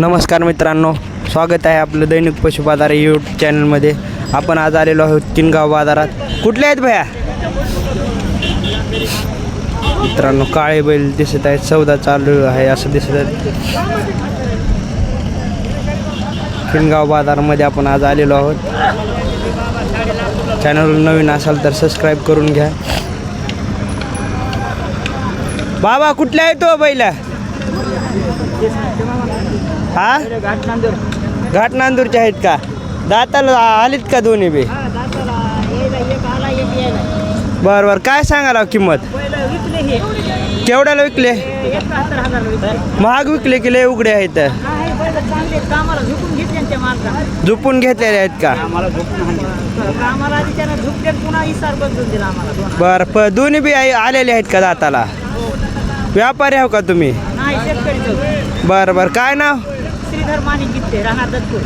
नमस्कार मित्रांनो स्वागत आहे आपलं दैनिक पशु बाजार यूट्यूब चॅनलमध्ये आपण आज आलेलो आहोत किनगाव बाजारात. कुठले आहेत भया? मित्रांनो काळे बैल दिसत आहेत सौदा चालू आहे असं दिसत आहे किनगाव बाजारामध्ये आपण आज आलेलो आहोत. चॅनल नवीन असाल तर सबस्क्राईब करून घ्या. बाबा कुठल्या आहे तो हो बैला? हा? घाट नांदूरचे आहेत का? दाताला आलीत का दोन्ही बी? बर बर. काय सांगाला किंमत? केवढ्याला विकले? महाग विकले की लय उघडे आहेत? झुपून घेतलेले आहेत का? बर प दोन्ही बी आलेले आहेत का दाताला? व्यापारी आहो का तुम्ही? बर बर. काय नाव? श्रीधर राहणार दत्तपूर.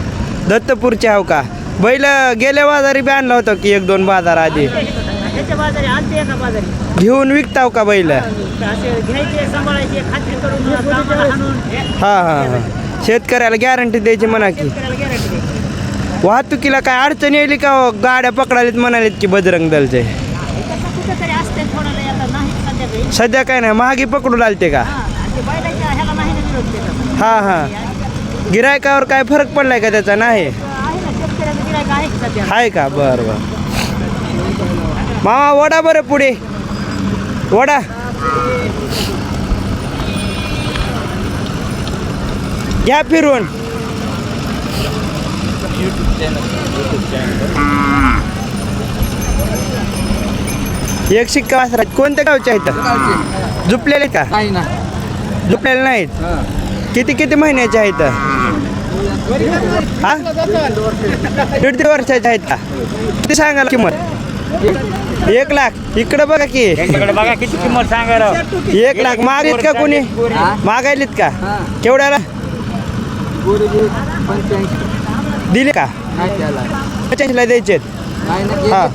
दत्तपूरचे आहो का? बैल गेल्या बाजारी बी आणलं होतं की एक दोन बाजार आधी. ह्याच्या बाजारी आलते एका बाजारी. घेऊन विकताव का बैल? हा असे घ्यायचे सांभाळायचे खात्री करून कामाला हाणून हा हा शेतकऱ्याला गॅरंटी द्यायची म्हणा की. शेतकऱ्याला guarantee द्यायची. वाहतुकीला काय अडचण येईल का हो? गाड्या पकडालीत म्हणालेत की बजरंग दलचे. असते आता नाही सध्या काही. सध्या काय नाही महागी पकडू लागते का? हा आणि ते बैलाच्या ह्याला नाही ना विरोध देत. हा हा. गिरायकावर काय फरक पडलाय का त्याचा? नाही? आहे की? बर बर. मामा वडा बरं पुढे. वडा. घ्या फिरून. एक शिक्का वासरात. कोणत्या गावचे आहेत? झुपलेले का? नाही ना. झुपलेले नाहीत. किती किती महिन्याचे आहेत? हा? दीड दीड वर्षाचे आहेत का? किती सांगाल किंमत? एक लाख. इकडं बघा की. बघा किती किंमत सांगा राव एक लाख. मागित का कोणी? मागायलीत का. केवढ्याला? दिले का? पचासला द्यायचे नाही ना हा.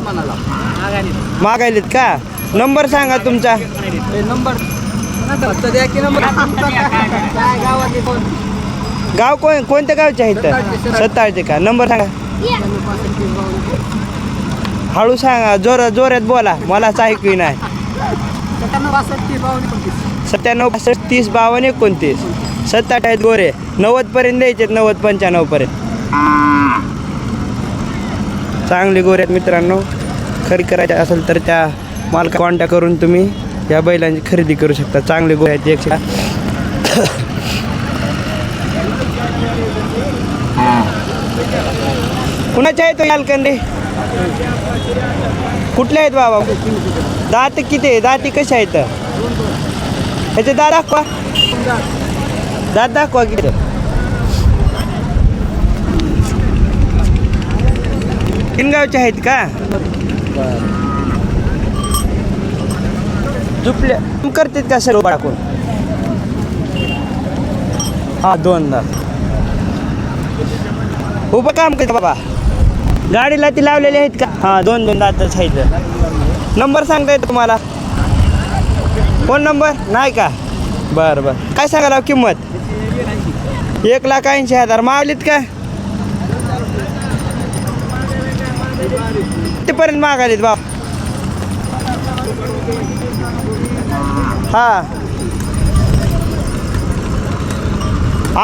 मागायलीत का? नंबर सांगा तुमचा. नंबर. गाव कोण कोणत्या गावचे आहेत? सत्ताळचे. सत्ताळचे का? नंबर सांगा. हळू सांगा जोर जोरात बोला. मलाच ऐकू नाही सत्त्याण्णव पासष्ट तीस बावन्न एकोणतीस. सत्ताट आहेत गोरे. नव्वद पर्यंत द्यायचे नव्वद पंच्याण्णव पर्यंत. चांगले गोरे आहेत मित्रांनो. खरेदी करायचे असेल तर त्या मालका कॉन्टॅक्ट करून तुम्ही या बैलांची खरेदी करू शकता. चांगले गोरे आहेत एकशे. कुणाचे आहेत हो लालकंडे कुठले आहेत बाबा? दात किती आहे? दाती कशा आहेत? ह्याचे दात दाखवा. दात दाखवा किती किनगावचे आहेत का? झुपले करतात का सर्व टाकून हा दोन दात उभं काम करते बाबा. गाडीला ती लावलेली आहेत का? हां दोन दोन दातच आहेत नंबर सांगता येतो तुम्हाला? Phone number? नाही का? बरं बरं. काय सांगा किंमत? एक लाख ऐंशी हजार. मावलीत का कितीपर्यंत मागालीत बाप हा.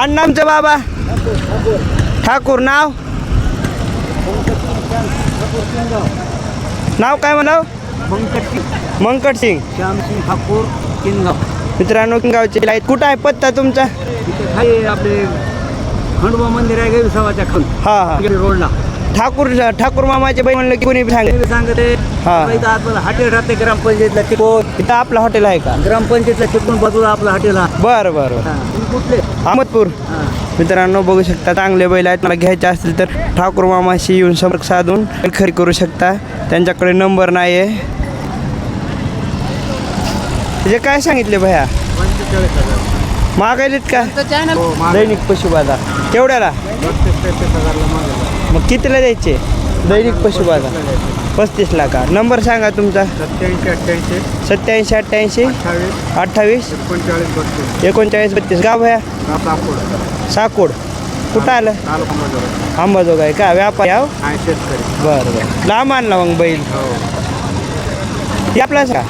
अण्णा आमचं बाबा. ठाकूर नाव? नाव काय म्हणाव? मंकट सिंग. श्यामसिंग ठाकूर किनगाव मित्रांनो गावचे लाइट कुठं आहे? पत्ता तुमचा? खाली आपले खंडोबा मंदिर आहे गैरसवाच्या खाली हा हा. रोडला ठाकूर ठाकूर मामाचे बाई म्हणलं की कोणी सांगते हा. हॉटेल राहते ग्रामपंचायतला चिकून इथं आपलं हॉटेल आहे का? ग्रामपंचायतला चिकून बाजूला आपलं हॉटेल. आहे बरं. बरं कुठले? अहमदपूर. हा. मित्रांनो बघू शकता चांगले बैल आहेत. मला घ्यायचे असतील तर ठाकूर मामाशी येऊन संपर्क साधून खरी करू शकता. त्यांच्याकडे नंबर नाही आहे त्याचे काय सांगितले भैया? मागायलेत का? दैनिक पशु बाजार केवढ्याला? मग कितीला द्यायचे? दैनिक पशु बाजार पस्तीसला का नंबर सांगा तुमचा. सत्याऐंशी अठ्ठ्याऐंशी. सत्याऐंशी अठ्ठ्याऐंशी. अठ्ठावीस. अठ्ठावीस. एकोणचाळीस बत्तीस. एकोणचाळीस बत्तीस. गाव भया? रातापूर साकोड. कुठं आलं? तालुका मजूर अंबाजोग आहे का? व्यापारी शेतकरी. बरं बरं. लांब आणला मग बैल. हो. आपलाच का?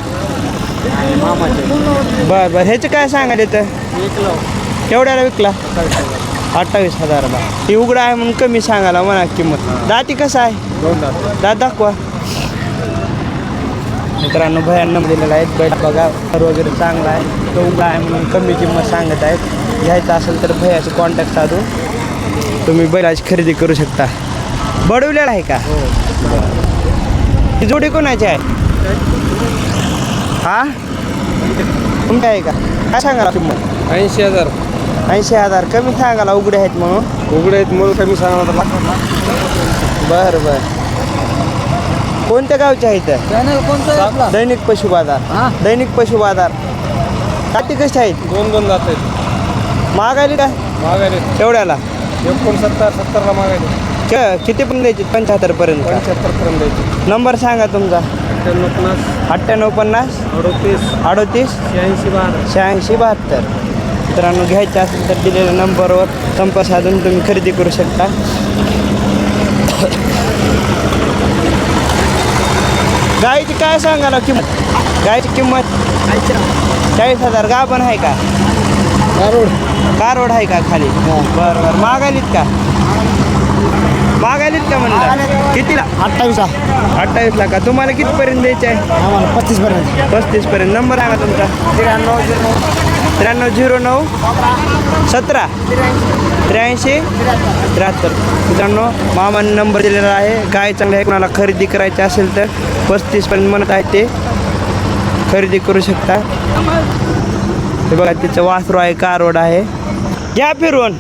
बरं बरं. ह्याचं काय सांगाल इथं? एक लाव केवढ्याला विकला? अठ्ठावीस हजाराला ती उघडा आहे म्हणून कमी सांगायला म्हणा किंमत. दाती कसं आहे? दात. दात दाखवा. मित्रांनो भयांना दिलेला आहे. बैल बघा घर वगैरे चांगला आहे. तो उघडा आहे म्हणून कमी किंमत सांगत आहेत. घ्यायचं असेल तर भयाचे कॉन्टॅक्ट साधून तुम्ही बैलाची खरेदी करू शकता. बडवलेला आहे का? ही जोडी कोणाची आहे? हा? तुमची आहे का? काय सांगाला किंमत? ऐंशी हजार. ऐंशी हजार. कमी सांगाला उघडे आहेत म्हणून. उघडे आहेत म्हणून कमी सांगणार बरं बरं. कोणत्या गावच्या आहेत? कोणतं दैनिक पशु बाजार. हा. दैनिक पशु बाजार. काठी कशी आहेत? दोन दोन जात आहेत. महागायली काय? मागायले तेवढ्याला एकोणसत्तर सत्तरला मागायले क- किती पण द्यायची? पंच्याहत्तर पर्यंत? पंच्याहत्तर पर्यंत द्यायचे. नंबर सांगा तुमचा. अठ्ठ्याण्णव पन्नास. अठ्ठ्याण्णव पन्नास? अडतीस. अडतीस? शहाऐंशी बारा. शहाऐंशी बहात्तर. मित्रांनो घ्यायचं असेल तर दिलेल्या नंबरवर संपर्क साधून तुम्ही खरेदी करू शकता. गायची काय सांगायला किंमत? गायची किंमत? चाळीस हजार. गा पण आहे का? कारोड. आहे का खाली? बरं बरं. मागायलीत का? मागायलीत का म्हणलं? कितीला? अठ्ठावीस अठ्ठावीसला का? तुम्हाला कितीपर्यंत द्यायचे आहे? आम्हाला पस्तीस पर्यंत पस्तीस पर्यंत नंबर आहे ना तुमचा. त्र्याण्णव त्र्याण्णव झिरो नऊ सतरा. त्र्याऐंशी त्र्याहत्तर. मित्रांनो मामाने नंबर दिलेला आहे. गाय चांगली आहे कोणाला खरेदी करायची असेल तर पस्तीसपर्यंत म्हणत आहे ते. खरेदी करू शकता. हे बघा तिचं वासरू आहे कारवड आहे. घ्या फिरवून.